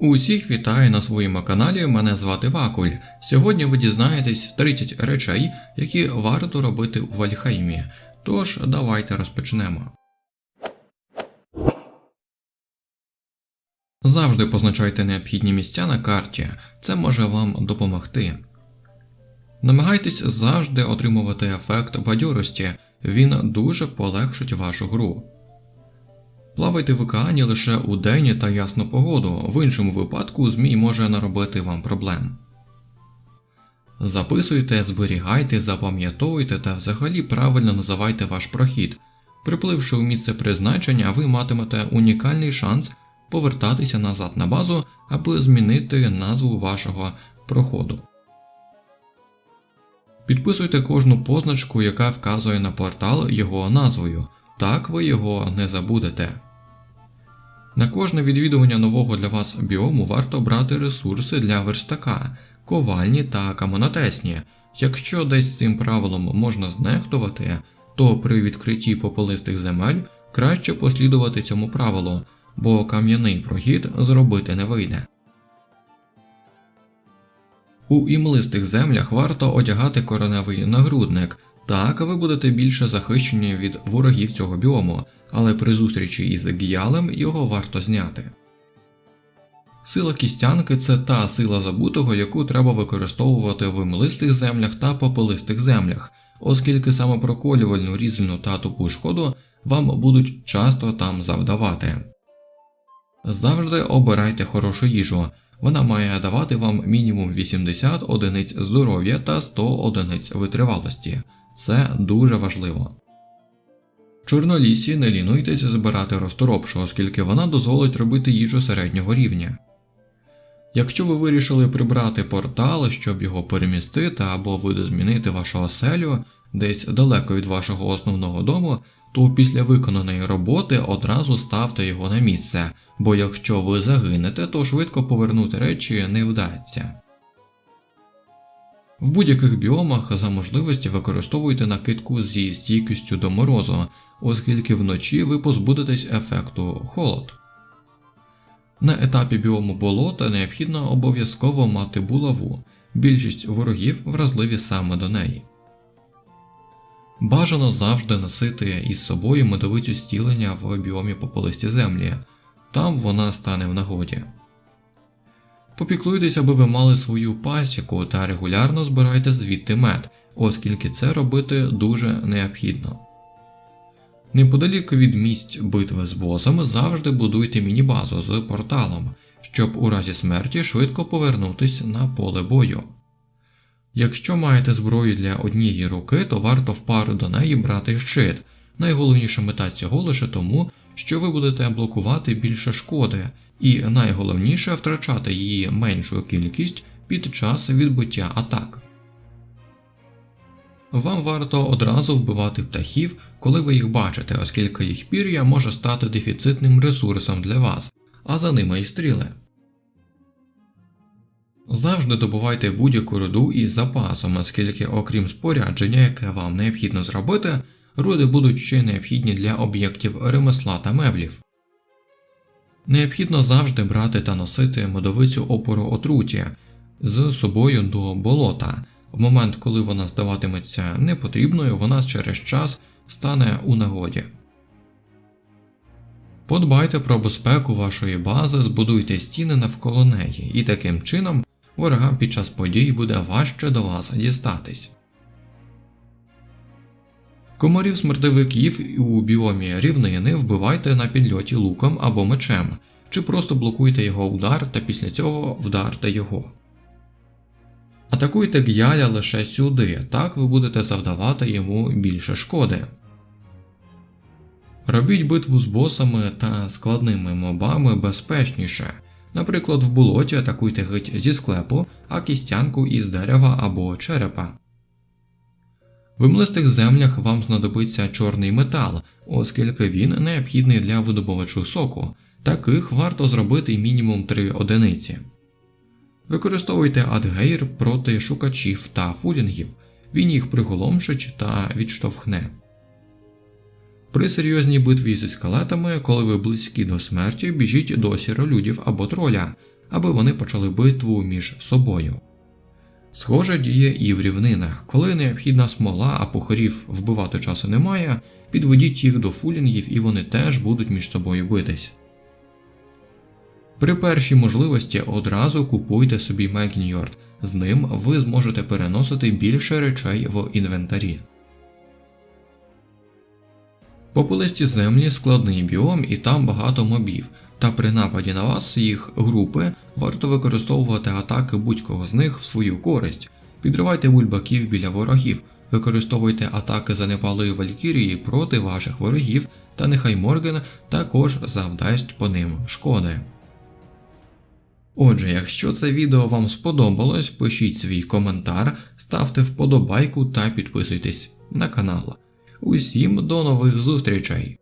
Усіх вітаю на своєму каналі. Мене звати Вакуль. Сьогодні ви дізнаєтесь 30 речей, які варто робити у Вальхаймі. Тож давайте розпочнемо. Завжди позначайте необхідні місця на карті, це може вам допомогти. Намагайтесь завжди отримувати ефект бадьорості, він дуже полегшить вашу гру. Плавайте в океані лише у день та ясну погоду, в іншому випадку змій може наробити вам проблем. Записуйте, зберігайте, запам'ятовуйте та взагалі правильно називайте ваш прохід. Припливши у місце призначення, ви матимете унікальний шанс повертатися назад на базу, аби змінити назву вашого проходу. Підписуйте кожну позначку, яка вказує на портал його назвою, так ви його не забудете. На кожне відвідування нового для вас біому варто брати ресурси для верстака, ковальні та каменотесні. Якщо десь цим правилом можна знехтувати, то при відкритті попелистих земель краще послідувати цьому правилу, бо кам'яний прохід зробити не вийде. У імлистих землях варто одягати кореневий нагрудник, так ви будете більше захищені від ворогів цього біому, але при зустрічі із гіялем його варто зняти. Сила кістянки це та сила забутого, яку треба використовувати в імлистих землях та попелистих землях, оскільки саме проколювальну різальну та тупу шкоду вам будуть часто там завдавати. Завжди обирайте хорошу їжу. Вона має давати вам мінімум 80 одиниць здоров'я та 100 одиниць витривалості. Це дуже важливо. В Чорнолісі не лінуйтесь збирати розторопшу, оскільки вона дозволить робити їжу середнього рівня. Якщо ви вирішили прибрати портал, щоб його перемістити або видозмінити вашу оселю десь далеко від вашого основного дому, то після виконаної роботи одразу ставте його на місце, бо якщо ви загинете, то швидко повернути речі не вдасться. В будь-яких біомах за можливості використовуйте накидку зі стійкістю до морозу, оскільки вночі ви позбудетесь ефекту холод. На етапі біому болота необхідно обов'язково мати булаву, більшість ворогів вразливі саме до неї. Бажано завжди носити із собою медовицю стілення в біомі попелисті землі, там вона стане в нагоді. Попіклуйтесь, аби ви мали свою пасіку та регулярно збирайте звідти мед, оскільки це робити дуже необхідно. Неподалік від місць битви з босами завжди будуйте міні-базу з порталом, щоб у разі смерті швидко повернутися на поле бою. Якщо маєте зброю для однієї руки, то варто в пару до неї брати щит. Найголовніша мета цього лише тому, що ви будете блокувати більше шкоди, і найголовніше втрачати її меншу кількість під час відбиття атак. Вам варто одразу вбивати птахів, коли ви їх бачите, оскільки їх пір'я може стати дефіцитним ресурсом для вас, а за ними і стріли. Завжди добувайте будь-яку руду із запасом, оскільки, окрім спорядження, яке вам необхідно зробити, руди будуть ще необхідні для об'єктів ремесла та меблів. Необхідно завжди брати та носити медовицю опору отруті з собою до болота. В момент, коли вона здаватиметься непотрібною, вона через час стане у нагоді. Подбайте про безпеку вашої бази, збудуйте стіни навколо неї, і таким чином ворогам під час подій буде важче до вас дістатись. Комарів смертовиків у біомі рівнини вбивайте на підльоті луком або мечем, чи просто блокуйте його удар та після цього вдарте його. Атакуйте г'яля лише сюди, так ви будете завдавати йому більше шкоди. Робіть битву з босами та складними мобами безпечніше. Наприклад, в болоті атакуйте гить зі склепу, а кістянку із дерева або черепа. В млистих землях вам знадобиться чорний метал, оскільки він необхідний для видобувачу соку, таких варто зробити мінімум 3 одиниці. Використовуйте адгейр проти шукачів та фулінгів, він їх приголомшить та відштовхне. При серйозній битві зі скелетами, коли ви близькі до смерті, біжіть до сіролюдів або троля, аби вони почали битву між собою. Схоже діє і в рівнинах, коли необхідна смола, а пухарів вбивати часу немає, підведіть їх до фулінгів і вони теж будуть між собою битись. При першій можливості одразу купуйте собі Мегньорд, з ним ви зможете переносити більше речей в інвентарі. Попелисті землі складний біом і там багато мобів, та при нападі на вас їх групи варто використовувати атаки будь-кого з них в свою користь. Підривайте бульбаків біля ворогів, використовуйте атаки занепалої валькірії проти ваших ворогів, та нехай Морген також завдасть по ним шкоди. Отже, якщо це відео вам сподобалось, пишіть свій коментар, ставте вподобайку та підписуйтесь на канал. Усім до нових зустрічей!